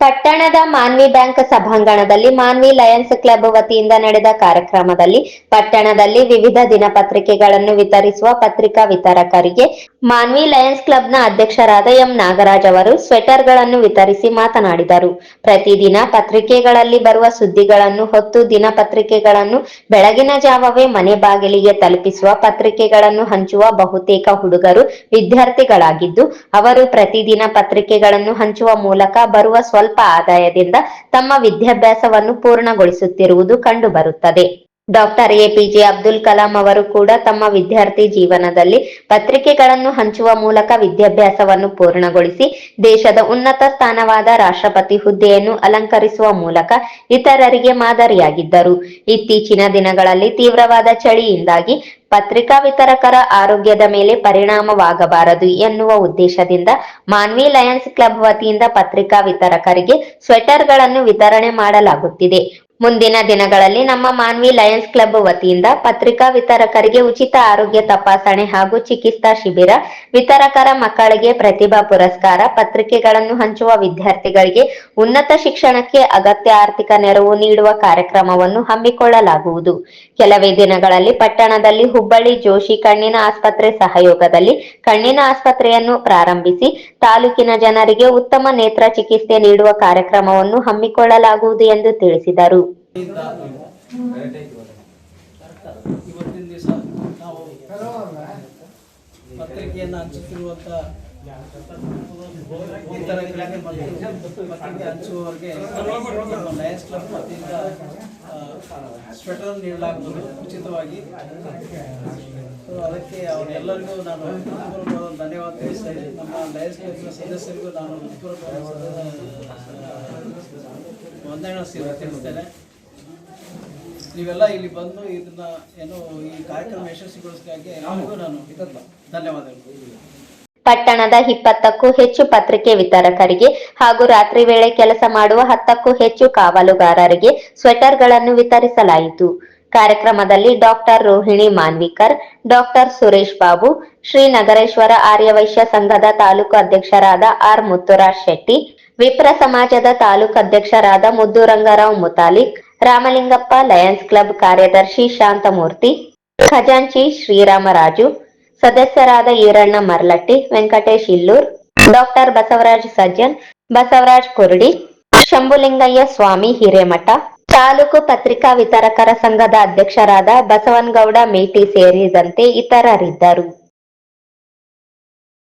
ಪಟ್ಟಣದ ಮಾನ್ವಿ ಬ್ಯಾಂಕ್ ಸಭಾಂಗಣದಲ್ಲಿ Manvi Lions club ವತಿಯಿಂದ ನಡೆದ ಕಾರ್ಯಕ್ರಮದಲ್ಲಿ ಪಟ್ಟಣದಲ್ಲಿ ವಿವಿಧ ದಿನಪತ್ರಿಕೆಗಳನ್ನು ವಿತರಿಸುವ ಪತ್ರಿಕಾ ವಿತರಕರಿಗೆ ಮಾನ್ವಿ ಲಯನ್ಸ್ ಕ್ಲಬ್ನ ಅಧ್ಯಕ್ಷರಾದ ಎಂ ನಾಗರಾಜ್ ಅವರು ಸ್ವೆಟರ್ಗಳನ್ನು ವಿತರಿಸಿ ಮಾತನಾಡಿದರು. ಪ್ರತಿದಿನ ಪತ್ರಿಕೆಗಳಲ್ಲಿ ಬರುವ ಸುದ್ದಿಗಳನ್ನು ಹೊತ್ತು ದಿನಪತ್ರಿಕೆಗಳನ್ನು ಬೆಳಗಿನ ಜಾವವೇ ಮನೆ ಬಾಗಿಲಿಗೆ ತಲುಪಿಸುವ ಪತ್ರಿಕೆಗಳನ್ನು ಹಂಚುವ ಬಹುತೇಕ ಹುಡುಗರು ವಿದ್ಯಾರ್ಥಿಗಳಾಗಿದ್ದು, ಅವರು ಪ್ರತಿದಿನ ಪತ್ರಿಕೆಗಳನ್ನು ಹಂಚುವ ಮೂಲಕ ಬರುವ ಸ್ವಲ್ಪ ಆದಾಯದಿಂದ ತಮ್ಮ ವಿದ್ಯಾಭ್ಯಾಸವನ್ನು ಪೂರ್ಣಗೊಳಿಸುತ್ತಿರುವುದು ಕಂಡುಬರುತ್ತದೆ. ಡಾಕ್ಟರ್ ಎಪಿಜೆ ಅಬ್ದುಲ್ ಕಲಾಂ ಅವರು ಕೂಡ ತಮ್ಮ ವಿದ್ಯಾರ್ಥಿ ಜೀವನದಲ್ಲಿ ಪತ್ರಿಕೆಗಳನ್ನು ಹಂಚುವ ಮೂಲಕ ವಿದ್ಯಾಭ್ಯಾಸವನ್ನು ಪೂರ್ಣಗೊಳಿಸಿ ದೇಶದ ಉನ್ನತ ಸ್ಥಾನವಾದ ರಾಷ್ಟ್ರಪತಿ ಹುದ್ದೆಯನ್ನು ಅಲಂಕರಿಸುವ ಮೂಲಕ ಇತರರಿಗೆ ಮಾದರಿಯಾಗಿದ್ದರು. ಇತ್ತೀಚಿನ ದಿನಗಳಲ್ಲಿ ತೀವ್ರವಾದ ಚಳಿಯಿಂದಾಗಿ ಪತ್ರಿಕಾ ವಿತರಕರ ಆರೋಗ್ಯದ ಮೇಲೆ ಪರಿಣಾಮವಾಗಬಾರದು ಎನ್ನುವ ಉದ್ದೇಶದಿಂದ ಮಾನ್ವಿ ಲಯನ್ಸ್ ಕ್ಲಬ್ ವತಿಯಿಂದ ಪತ್ರಿಕಾ ವಿತರಕರಿಗೆ ಸ್ವೆಟರ್ಗಳನ್ನು ವಿತರಣೆ ಮಾಡಲಾಗುತ್ತಿದೆ. ಮುಂದಿನ ದಿನಗಳಲ್ಲಿ ನಮ್ಮ ಮಾನ್ವಿ ಲಯನ್ಸ್ ಕ್ಲಬ್ ವತಿಯಿಂದ ಪತ್ರಿಕಾ ವಿತರಕರಿಗೆ ಉಚಿತ ಆರೋಗ್ಯ ತಪಾಸಣೆ ಹಾಗೂ ಚಿಕಿತ್ಸಾ ಶಿಬಿರ, ವಿತರಕರ ಮಕ್ಕಳಿಗೆ ಪ್ರತಿಭಾ ಪುರಸ್ಕಾರ, ಪತ್ರಿಕೆಗಳನ್ನು ಹಂಚುವ ವಿದ್ಯಾರ್ಥಿಗಳಿಗೆ ಉನ್ನತ ಶಿಕ್ಷಣಕ್ಕೆ ಅಗತ್ಯ ಆರ್ಥಿಕ ನೆರವು ನೀಡುವ ಕಾರ್ಯಕ್ರಮವನ್ನು ಹಮ್ಮಿಕೊಳ್ಳಲಾಗುವುದು. ಕೆಲವೇ ದಿನಗಳಲ್ಲಿ ಪಟ್ಟಣದಲ್ಲಿ ಹುಬ್ಬಳ್ಳಿ ಜೋಶಿ ಕಣ್ಣಿನ ಆಸ್ಪತ್ರೆ ಸಹಯೋಗದಲ್ಲಿ ಕಣ್ಣಿನ ಆಸ್ಪತ್ರೆಯನ್ನು ಪ್ರಾರಂಭಿಸಿ ತಾಲೂಕಿನ ಜನರಿಗೆ ಉತ್ತಮ ನೇತ್ರ ಚಿಕಿತ್ಸೆ ನೀಡುವ ಕಾರ್ಯಕ್ರಮವನ್ನು ಹಮ್ಮಿಕೊಳ್ಳಲಾಗುವುದು ಎಂದು ತಿಳಿಸಿದರು. ಇವತ್ತಿನ ದಿವಸ ನಾವು ಪತ್ರಿಕೆಯನ್ನು ಹಂಚುತ್ತಿರುವಂಥ ಪತ್ರಿಕೆ ಹಂಚುವವರಿಗೆ ಲಯನ್ಸ್ ಕ್ಲಬ್ ವತಿಯಿಂದ ಸ್ವೆಟರ್ ನೀಡಲಾಗುವುದು. ಉಚಿತವಾಗಿ. ಅದಕ್ಕೆ ಅವರೆಲ್ಲರಿಗೂ ನಾನು ಧನ್ಯವಾದ ತಿಳಿಸ್ತಾ ಇದ್ದೀನಿ. ನಮ್ಮ ಲಯನ್ಸ್ ಕ್ಲಬ್ನ ಸದಸ್ಯರಿಗೂ ನಾನು ವಂದನೆ ತಿಳಿಸ್ತೇನೆ. ನೀವೆಲ್ಲ ಇಲ್ಲಿ ಬಂದು ಇದನ್ನ ಏನು ಈ ಕಾರ್ಯಕ್ರಮ ಯಶಸ್ವಿಗೊಳಿಸಿದಾಗೆ ನಾನು ಧನ್ಯವಾದಗಳು. ಪಟ್ಟಣದ ಇಪ್ಪತ್ತಕ್ಕೂ ಹೆಚ್ಚು ಪತ್ರಿಕೆ ವಿತರಕರಿಗೆ ಹಾಗೂ ರಾತ್ರಿ ವೇಳೆ ಕೆಲಸ ಮಾಡುವ ಹತ್ತಕ್ಕೂ ಹೆಚ್ಚು ಕಾವಲುಗಾರರಿಗೆ ಸ್ವೆಟರ್ಗಳನ್ನು ವಿತರಿಸಲಾಯಿತು. ಕಾರ್ಯಕ್ರಮದಲ್ಲಿ ಡಾಕ್ಟರ್ ರೋಹಿಣಿ ಮಾನ್ವಿಕರ್, ಡಾಕ್ಟರ್ ಸುರೇಶ್ ಬಾಬು, ಶ್ರೀ ನಗರೇಶ್ವರ ಆರ್ಯವೈಶ್ಯ ಸಂಘದ ತಾಲೂಕು ಅಧ್ಯಕ್ಷರಾದ ಆರ್ ಮುತ್ತುರಾಜ್ ಶೆಟ್ಟಿ, ವಿಪ್ರ ಸಮಾಜದ ತಾಲೂಕು ಅಧ್ಯಕ್ಷರಾದ ಮುದ್ದುರಂಗರಾವ್ ಮುತಾಲಿಕ್ ರಾಮಲಿಂಗಪ್ಪ ಲಯನ್ಸ್ ಕ್ಲಬ್ ಕಾರ್ಯದರ್ಶಿ ಶಾಂತಮೂರ್ತಿ ಖಜಾಂಚಿ ಶ್ರೀರಾಮರಾಜು ಸದಸ್ಯರಾದ ಈರಣ್ಣ ಮರ್ಲಟ್ಟಿ ವೆಂಕಟೇಶ್ ಇಲ್ಲೂರ್ ಡಾಕ್ಟರ್ ಬಸವರಾಜ್ ಸಜ್ಜನ್ ಬಸವರಾಜ್ ಕುರ್ಡಿ ಶಂಭುಲಿಂಗಯ್ಯ ಸ್ವಾಮಿ ಹಿರೇಮಠ ತಾಲೂಕು ಪತ್ರಿಕಾ ವಿತರಕರ ಸಂಘದ ಅಧ್ಯಕ್ಷರಾದ ಬಸವನಗೌಡ ಮೇಟಿ ಸೇರಿದಂತೆ ಇತರರಿದ್ದರು